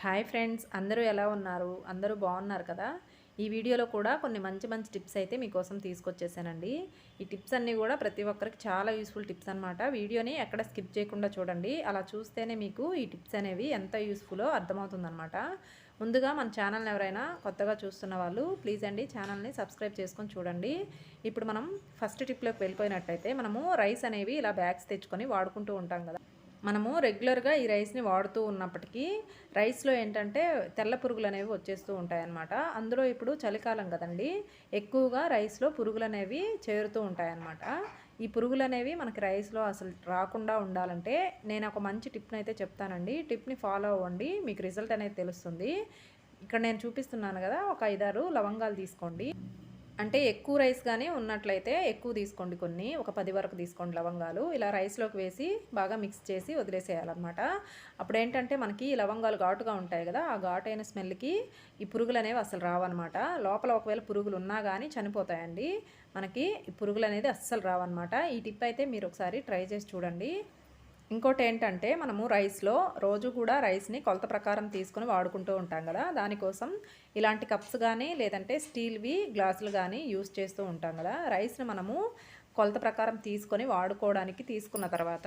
Hi friends అందరూ ఎలా ఉన్నారు? అందరూ బాగున్నారు కదా? ఈ వీడియోలో కూడా కొన్ని మంచి మంచి టిప్స్ అయితే మీకోసం తీసుకొచ్చేసానండి. ఈ టిప్స్ అన్నీ కూడా ప్రతి ఒక్కరికి చాలా యూస్ఫుల్ టిప్స్ అనమాట వీడియోని ఎక్కడ స్కిప్ చేయకుండా చూడండి. అలా చూస్తేనే మీకు ఈ టిప్స్ అనేవి ఎంత యూస్ఫుల్లో అర్థమవుతుందన్నమాట. ముందుగా మన ఛానల్ని ఎవరైనా కొత్తగా చూస్తున్న వాళ్ళు ప్లీజ్ అండి ఛానల్ని సబ్స్క్రైబ్ చేసుకొని చూడండి. ఇప్పుడు మనం ఫస్ట్ టిప్లోకి వెళ్ళిపోయినట్టయితే మనము రైస్ అనేవి ఇలా బ్యాగ్స్ తెచ్చుకొని వాడుకుంటూ ఉంటాం కదా. మనము రెగ్యులర్గా ఈ రైస్ని వాడుతూ ఉన్నప్పటికీ రైస్లో ఏంటంటే తెల్ల పురుగులు అనేవి వచ్చేస్తూ ఉంటాయన్నమాట. అందులో ఇప్పుడు చలికాలం కదండి ఎక్కువగా రైస్లో పురుగులు అనేవి చేరుతూ ఉంటాయన్నమాట. ఈ పురుగులు అనేవి మనకి రైస్లో అసలు రాకుండా ఉండాలంటే నేను ఒక మంచి టిప్ని అయితే చెప్తానండి. టిప్ని ఫాలో అవ్వండి మీకు రిజల్ట్ అనేది తెలుస్తుంది. ఇక్కడ నేను చూపిస్తున్నాను కదా ఒక ఐదారు లవంగాలు తీసుకోండి. అంటే ఎక్కువ రైస్ కానీ ఉన్నట్లయితే ఎక్కువ తీసుకోండి కొన్ని. ఒక పది వరకు తీసుకోండి లవంగాలు. ఇలా రైస్లోకి వేసి బాగా మిక్స్ చేసి వదిలేసేయాలన్నమాట. అప్పుడు ఏంటంటే మనకి లవంగాలు ఘాటుగా ఉంటాయి కదా ఆ ఘాటైన స్మెల్కి ఈ పురుగులు అనేవి అసలు రావన్నమాట. లోపల ఒకవేళ పురుగులు ఉన్నా కానీ చనిపోతాయండి. మనకి ఈ పురుగులు అనేది అస్సలు రావన్నమాట. ఈ టిప్ అయితే మీరు ఒకసారి ట్రై చేసి చూడండి. ఇంకోటి ఏంటంటే మనము రైస్లో రోజు కూడా రైస్ని కొలత ప్రకారం తీసుకుని వాడుకుంటూ ఉంటాం కదా. దానికోసం ఇలాంటి కప్స్ కానీ లేదంటే స్టీల్వి గ్లాసులు కానీ యూస్ చేస్తూ ఉంటాం కదా. రైస్ని మనము కొలత ప్రకారం తీసుకొని వాడుకోవడానికి తీసుకున్న తర్వాత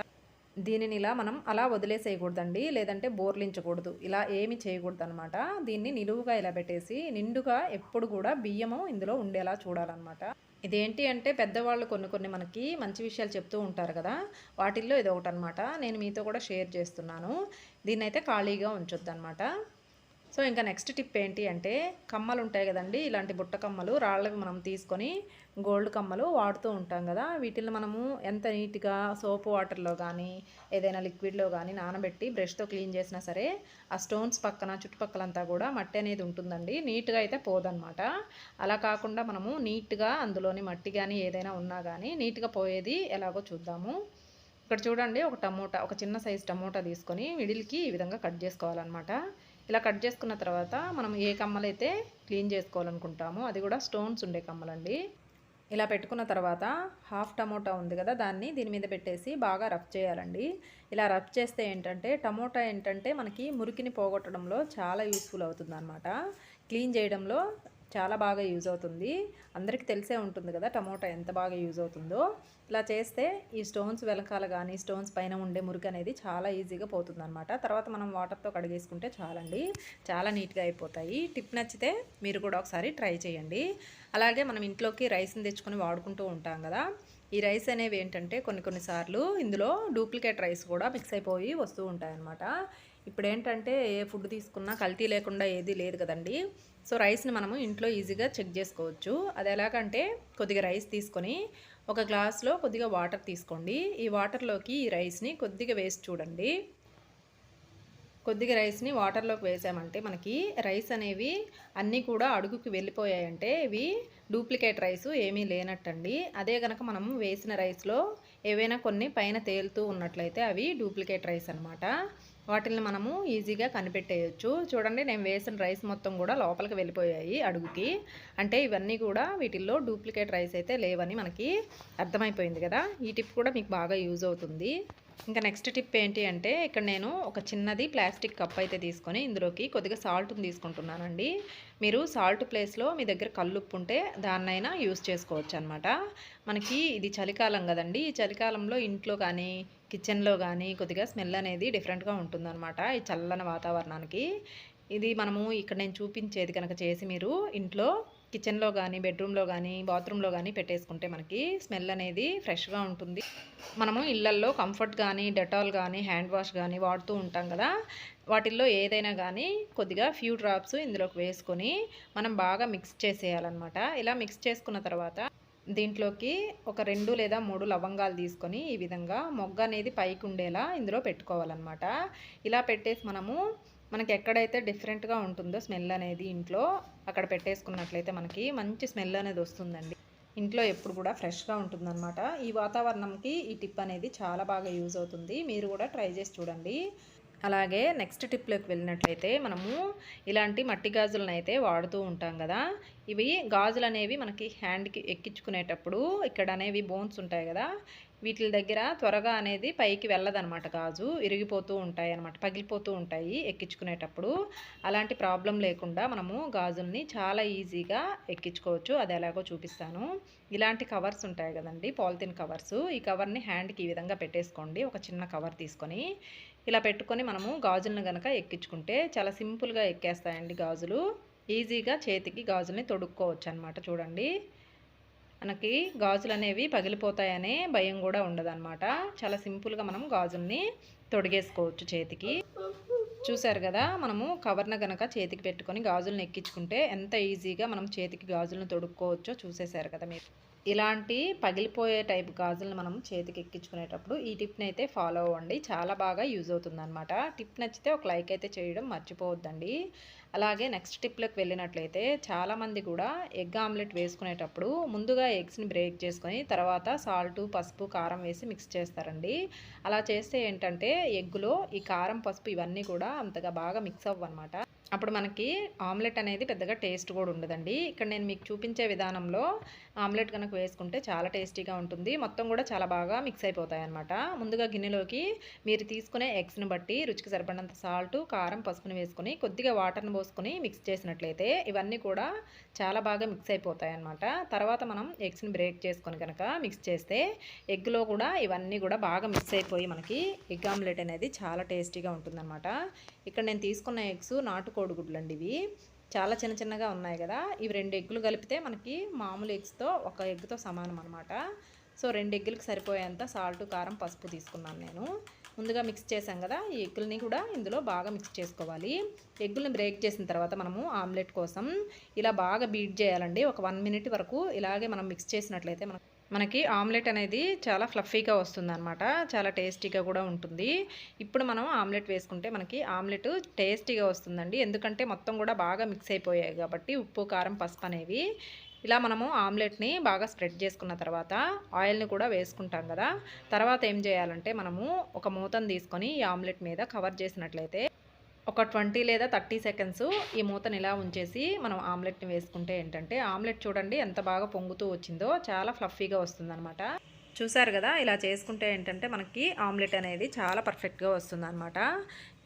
దీనిని ఇలా మనం అలా వదిలేసేయకూడదండి. లేదంటే బోర్లించకూడదు. ఇలా ఏమి చేయకూడదు అనమాట దీన్ని నిలువుగా ఇలా పెట్టేసి నిండుగా ఎప్పుడు కూడా బియ్యము ఇందులో ఉండేలా చూడాలన్నమాట. ఇదేంటి అంటే పెద్దవాళ్ళు కొన్ని కొన్ని మనకి మంచి విషయాలు చెప్తూ ఉంటారు కదా వాటిల్లో ఇది ఒకటి అనమాట నేను మీతో కూడా షేర్ చేస్తున్నాను. దీన్నైతే ఖాళీగా ఉంచొద్దు అనమాట సో ఇంకా నెక్స్ట్ టిప్ ఏంటి అంటే కమ్మలు ఉంటాయి కదండి ఇలాంటి బుట్ట కమ్మలు రాళ్ళవి మనం తీసుకొని గోల్డ్ కమ్మలు వాడుతూ ఉంటాం కదా. వీటిని మనము ఎంత నీట్గా సోప్ వాటర్లో కానీ ఏదైనా లిక్విడ్లో కానీ నానబెట్టి బ్రష్తో క్లీన్ చేసినా సరే ఆ స్టోన్స్ పక్కన చుట్టుపక్కలంతా కూడా మట్టి అనేది ఉంటుందండి. నీట్గా అయితే పోదనమాట అలా కాకుండా మనము నీట్గా అందులోని మట్టి కానీ ఏదైనా ఉన్నా కానీ నీట్గా పోయేది ఎలాగో చూద్దాము. ఇక్కడ చూడండి ఒక టమోటా ఒక చిన్న సైజ్ టమోటా తీసుకొని మిడిల్కి ఈ విధంగా కట్ చేసుకోవాలన్నమాట. ఇలా కట్ చేసుకున్న తర్వాత మనం ఏ కమ్మలైతే క్లీన్ చేసుకోవాలనుకుంటామో అది కూడా స్టోన్స్ ఉండే కమ్మలండి. ఇలా పెట్టుకున్న తర్వాత హాఫ్ టమోటా ఉంది కదా దాన్ని దీని మీద పెట్టేసి బాగా రఫ్ చేయాలండి. ఇలా రఫ్ చేస్తే ఏంటంటే టమోటా ఏంటంటే మనకి మురికిని పోగొట్టడంలో చాలా యూస్ఫుల్ అవుతుంది క్లీన్ చేయడంలో చాలా బాగా యూజ్ అవుతుంది. అందరికీ తెలిసే ఉంటుంది కదా టమోటా ఎంత బాగా యూజ్ అవుతుందో. ఇలా చేస్తే ఈ స్టోన్స్ వెనకాల కానీ స్టోన్స్ పైన ఉండే మురికి అనేది చాలా ఈజీగా పోతుంది అనమాట తర్వాత మనం వాటర్తో కడిగేసుకుంటే చాలండి. చాలా నీట్గా అయిపోతాయి. టిప్ నచ్చితే మీరు కూడా ఒకసారి ట్రై చేయండి. అలాగే మనం ఇంట్లోకి రైస్ని తెచ్చుకొని వాడుకుంటూ ఉంటాం కదా. ఈ రైస్ అనేవి ఏంటంటే కొన్ని కొన్నిసార్లు ఇందులో డూప్లికేట్ రైస్ కూడా మిక్స్ అయిపోయి వస్తూ ఉంటాయన్నమాట. ఇప్పుడు ఏంటంటే ఏ ఫుడ్ తీసుకున్నా కల్తీ లేకుండా ఏది లేదు కదండి. సో రైస్ని మనము ఇంట్లో ఈజీగా చెక్ చేసుకోవచ్చు. అది ఎలాగంటే కొద్దిగా రైస్ తీసుకొని ఒక గ్లాస్లో కొద్దిగా వాటర్ తీసుకోండి. ఈ వాటర్లోకి ఈ రైస్ని కొద్దిగా వేసి చూడండి. కొద్దిగా రైస్ని వాటర్లోకి వేసామంటే మనకి రైస్ అనేవి అన్నీ కూడా అడుగుకి వెళ్ళిపోయాయంటే ఇవి డూప్లికేట్ రైస్ ఏమీ లేనట్టండి. అదే కనుక మనం వేసిన రైస్లో ఏవైనా కొన్ని పైన తేలుతూ ఉన్నట్లయితే అవి డూప్లికేట్ రైస్ అనమాట వాటిని మనము ఈజీగా కనిపెట్టేయచ్చు. చూడండి నేను వేసిన రైస్ మొత్తం కూడా లోపలికి వెళ్ళిపోయాయి అడుగుకి. అంటే ఇవన్నీ కూడా వీటిల్లో డూప్లికేట్ రైస్ అయితే లేవని మనకి అర్థమైపోయింది కదా. ఈ టిప్ కూడా మీకు బాగా యూజ్ అవుతుంది. ఇంకా నెక్స్ట్ టిప్ ఏంటి అంటే ఇక్కడ నేను ఒక చిన్నది ప్లాస్టిక్ కప్ అయితే తీసుకొని ఇందులోకి కొద్దిగా సాల్ట్ని తీసుకుంటున్నానండి. మీరు సాల్ట్ ప్లేస్లో మీ దగ్గర కల్లుప్పు ఉంటే దాన్నైనా యూస్ చేసుకోవచ్చు అనమాట మనకి ఇది చలికాలం కదండి. ఈ చలికాలంలో ఇంట్లో కానీ కిచెన్లో కానీ కొద్దిగా స్మెల్ అనేది డిఫరెంట్గా ఉంటుందన్నమాట ఈ చల్లని వాతావరణానికి. ఇది మనము ఇక్కడ నేను చూపించేది కనుక చేసి మీరు ఇంట్లో కిచెన్లో కానీ బెడ్రూమ్లో కానీ బాత్రూంలో కానీ పెట్టేసుకుంటే మనకి స్మెల్ అనేది ఫ్రెష్గా ఉంటుంది. మనము ఇళ్ళల్లో కంఫర్ట్ కానీ డెటాల్ కానీ హ్యాండ్ వాష్ కానీ వాడుతూ ఉంటాం కదా! వాటిల్లో ఏదైనా కానీ కొద్దిగా ఫ్యూ డ్రాప్స్ ఇందులోకి వేసుకొని మనం బాగా మిక్స్ చేసేయాలన్నమాట. ఇలా మిక్స్ చేసుకున్న తర్వాత దీంట్లోకి ఒక రెండు లేదా మూడు లవంగాలు తీసుకొని ఈ విధంగా మొగ్గ అనేది పైకి ఉండేలా ఇందులో పెట్టుకోవాలన్నమాట. ఇలా పెట్టేసి మనము మనకి ఎక్కడైతే డిఫరెంట్గా ఉంటుందో స్మెల్ అనేది ఇంట్లో అక్కడ పెట్టేసుకున్నట్లయితే మనకి మంచి స్మెల్ అనేది వస్తుందండి. ఇంట్లో ఎప్పుడు కూడా ఫ్రెష్గా ఉంటుందన్నమాట. ఈ వాతావరణంకి ఈ టిప్ అనేది చాలా బాగా యూజ్ అవుతుంది. మీరు కూడా ట్రై చేసి చూడండి. అలాగే నెక్స్ట్ టిప్లోకి వెళ్ళినట్లయితే మనము ఇలాంటి మట్టి గాజులను అయితే వాడుతూ ఉంటాం కదా. ఇవి గాజులు అనేవి మనకి హ్యాండ్కి ఎక్కించుకునేటప్పుడు ఇక్కడ అనేవి బోన్స్ ఉంటాయి కదా. వీటి దగ్గర త్వరగా అనేది పైకి వెళ్ళదనమాట గాజు ఇరిగిపోతూ ఉంటాయి అనమాట పగిలిపోతూ ఉంటాయి ఎక్కించుకునేటప్పుడు. అలాంటి ప్రాబ్లం లేకుండా మనము గాజుల్ని చాలా ఈజీగా ఎక్కించుకోవచ్చు. అది ఎలాగో చూపిస్తాను. ఇలాంటి కవర్స్ ఉంటాయి కదండి పాలిథిన్ కవర్స్ ఈ కవర్ని హ్యాండ్కి ఈ విధంగా పెట్టేసుకోండి. ఒక చిన్న కవర్ తీసుకొని ఇలా పెట్టుకొని మనము గాజులను కనుక ఎక్కించుకుంటే చాలా సింపుల్గా ఎక్కేస్తాయండి గాజులు. ఈజీగా చేతికి గాజుల్ని తొడుక్కోవచ్చు అనమాట చూడండి. మనకి గాజులు అనేవి పగిలిపోతాయనే భయం కూడా ఉండదన్నమాట. చాలా సింపుల్గా మనం గాజుల్ని తొడిగేసుకోవచ్చు చేతికి. చూసారు కదా మనము కవర్న గనక చేతికి పెట్టుకొని గాజులను ఎక్కించుకుంటే ఎంత ఈజీగా మనం చేతికి గాజులను తొడుక్కోవచ్చో చూసేశారు కదా మీరు. ఇలాంటి పగిలిపోయే టైప్ గాజులను మనం చేతికి ఎక్కించుకునేటప్పుడు ఈ టిప్ని అయితే ఫాలో అవ్వండి. చాలా బాగా యూజ్ అవుతుందన్నమాట. టిప్ నచ్చితే ఒక లైక్ అయితే చేయడం మర్చిపోవద్దండి. అలాగే నెక్స్ట్ టిప్లోకి వెళ్ళినట్లయితే చాలామంది కూడా ఎగ్ ఆమ్లెట్ వేసుకునేటప్పుడు ముందుగా ఎగ్స్ని బ్రేక్ చేసుకొని తర్వాత సాల్ట్ పసుపు కారం వేసి మిక్స్ చేస్తారండి. అలా చేస్తే ఏంటంటే ఎగ్గులో ఈ కారం పసుపు ఇవన్నీ కూడా అంతగా బాగా మిక్స్ అవ్వనమాట అప్పుడు మనకి ఆమ్లెట్ అనేది పెద్దగా టేస్ట్ కూడా ఉండదండి. ఇక్కడ నేను మీకు చూపించే విధానంలో ఆమ్లెట్ కనుక వేసుకుంటే చాలా టేస్టీగా ఉంటుంది. మొత్తం కూడా చాలా బాగా మిక్స్ అయిపోతాయి అనమాట ముందుగా గిన్నెలోకి మీరు తీసుకునే ఎగ్స్ని బట్టి రుచికి సరిపడినంత సాల్ట్ కారం పసుపుని వేసుకుని కొద్దిగా వాటర్ని పోసుకొని మిక్స్ చేసినట్లయితే ఇవన్నీ కూడా చాలా బాగా మిక్స్ అయిపోతాయి అనమాట తర్వాత మనం ఎగ్స్ని బ్రేక్ చేసుకొని కనుక మిక్స్ చేస్తే ఎగ్లో కూడా ఇవన్నీ కూడా బాగా మిక్స్ అయిపోయి మనకి ఎగ్ ఆమ్లెట్ అనేది చాలా టేస్టీగా ఉంటుందన్నమాట. ఇక్కడ నేను తీసుకున్న ఎగ్స్ నాటు కోడిగుడ్లు అండి ఇవి చాలా చిన్న చిన్నగా ఉన్నాయి కదా. ఇవి రెండు ఎగ్గులు కలిపితే మనకి మామూలు ఎగ్స్తో ఒక ఎగ్తో సమానం అనమాట సో రెండు ఎగ్గులకు సరిపోయేంత సాల్ట్ కారం పసుపు తీసుకున్నాను నేను. ముందుగా మిక్స్ చేసాం కదా. ఈ ఎగ్గులని కూడా ఇందులో బాగా మిక్స్ చేసుకోవాలి. ఎగ్గులను బ్రేక్ చేసిన తర్వాత మనము ఆమ్లెట్ కోసం ఇలా బాగా బీట్ చేయాలండి. ఒక వన్ మినిట్ వరకు ఇలాగే మనం మిక్స్ చేసినట్లయితే మనం మనకి ఆమ్లెట్ అనేది చాలా ఫ్లఫీగా వస్తుంది అనమాట చాలా టేస్టీగా కూడా ఉంటుంది. ఇప్పుడు మనం ఆమ్లెట్ వేసుకుంటే మనకి ఆమ్లెట్ టేస్టీగా వస్తుందండి. ఎందుకంటే మొత్తం కూడా బాగా మిక్స్ అయిపోయాయి కాబట్టి ఉప్పు కారం పసుపు అనేవి. ఇలా మనము ఆమ్లెట్ని బాగా స్ప్రెడ్ చేసుకున్న తర్వాత ఆయిల్ని కూడా వేసుకుంటాం కదా. తర్వాత ఏం చేయాలంటే మనము ఒక మూతను తీసుకొని ఈ ఆమ్లెట్ మీద కవర్ చేసినట్లయితే ఒక ట్వంటీ లేదా థర్టీ సెకండ్స్ ఈ మూతను ఇలా ఉంచేసి మనం ఆమ్లెట్ని వేసుకుంటే ఏంటంటే ఆమ్లెట్ చూడండి ఎంత బాగా పొంగుతూ వచ్చిందో చాలా ఫ్లఫీగా వస్తుందన్నమాట. చూసారు కదా ఇలా చేసుకుంటే ఏంటంటే మనకి ఆమ్లెట్ అనేది చాలా పర్ఫెక్ట్గా వస్తుందన్నమాట.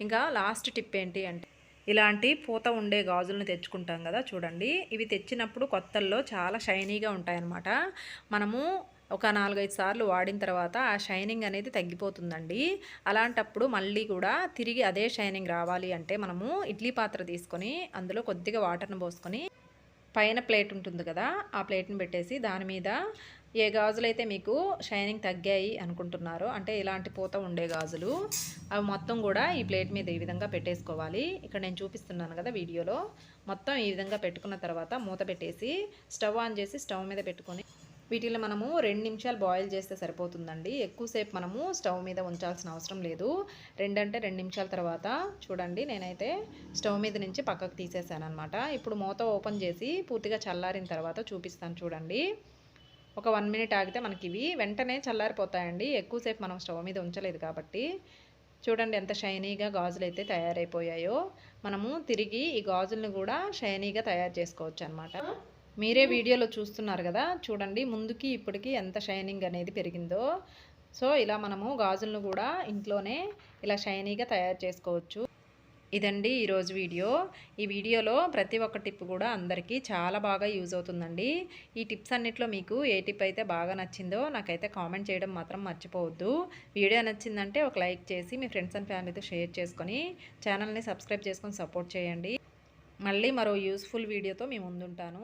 ఇంకా లాస్ట్ టిప్ ఏంటి అంటే ఇలాంటి పూత ఉండే గాజులను తెచ్చుకుంటాం కదా చూడండి. ఇవి తెచ్చినప్పుడు కొత్తల్లో చాలా షైనీగా ఉంటాయన్నమాట. మనము ఒక నాలుగైదు సార్లు వాడిన తర్వాత ఆ షైనింగ్ అనేది తగ్గిపోతుందండి. అలాంటప్పుడు మళ్ళీ కూడా తిరిగి అదే షైనింగ్ రావాలి అంటే మనము ఇడ్లీ పాత్ర తీసుకొని అందులో కొద్దిగా వాటర్ని పోసుకొని పైన ప్లేట్ ఉంటుంది కదా ఆ ప్లేట్ని పెట్టేసి దాని మీద ఏ గాజులు అయితే మీకు షైనింగ్ తగ్గాయి అనుకుంటున్నారో అంటే ఇలాంటి పూత ఉండే గాజులు అవి మొత్తం కూడా ఈ ప్లేట్ మీద ఈ విధంగా పెట్టేసుకోవాలి. ఇక్కడ నేను చూపిస్తున్నాను కదా వీడియోలో మొత్తం ఈ విధంగా పెట్టుకున్న తర్వాత మూత పెట్టేసి స్టవ్ ఆన్ చేసి స్టవ్ మీద పెట్టుకొని వీటిని మనము రెండు నిమిషాలు బాయిల్ చేస్తే సరిపోతుందండి. ఎక్కువసేపు మనము స్టవ్ మీద ఉంచాల్సిన అవసరం లేదు. రెండంటే రెండు నిమిషాల తర్వాత చూడండి నేనైతే స్టవ్ మీద నుంచి పక్కకు తీసేసాను అనమాట ఇప్పుడు మూత ఓపెన్ చేసి పూర్తిగా చల్లారిన తర్వాత చూపిస్తాను చూడండి. ఒక వన్ మినిట్ ఆగితే మనకి ఇవి వెంటనే చల్లారిపోతాయండి. ఎక్కువసేపు మనం స్టవ్ మీద ఉంచలేదు కాబట్టి. చూడండి ఎంత షైనీగా గాజులు అయితే తయారైపోయాయో. మనము తిరిగి ఈ గాజులను కూడా షైనీగా తయారు చేసుకోవచ్చు అనమాట మీరే వీడియోలో చూస్తున్నారు కదా చూడండి ముందుకి ఇప్పటికి ఎంత షైనింగ్ అనేది పెరిగిందో. సో ఇలా మనము గాజులను కూడా ఇంట్లోనే ఇలా షైనీగా తయారు చేసుకోవచ్చు. ఇదండి ఈరోజు వీడియో. ఈ వీడియోలో ప్రతి ఒక్క టిప్ కూడా అందరికీ చాలా బాగా యూజ్ అవుతుందండి. ఈ టిప్స్ అన్నిట్లో మీకు ఏ టిప్ అయితే బాగా నచ్చిందో నాకైతే కామెంట్ చేయడం మాత్రం మర్చిపోవద్దు. వీడియో నచ్చిందంటే ఒక లైక్ చేసి మీ ఫ్రెండ్స్ అండ్ ఫ్యామిలీతో షేర్ చేసుకొని ఛానల్ని సబ్స్క్రైబ్ చేసుకొని సపోర్ట్ చేయండి. మళ్ళీ మరో యూస్ఫుల్ వీడియోతో మీ ముందుంటాను.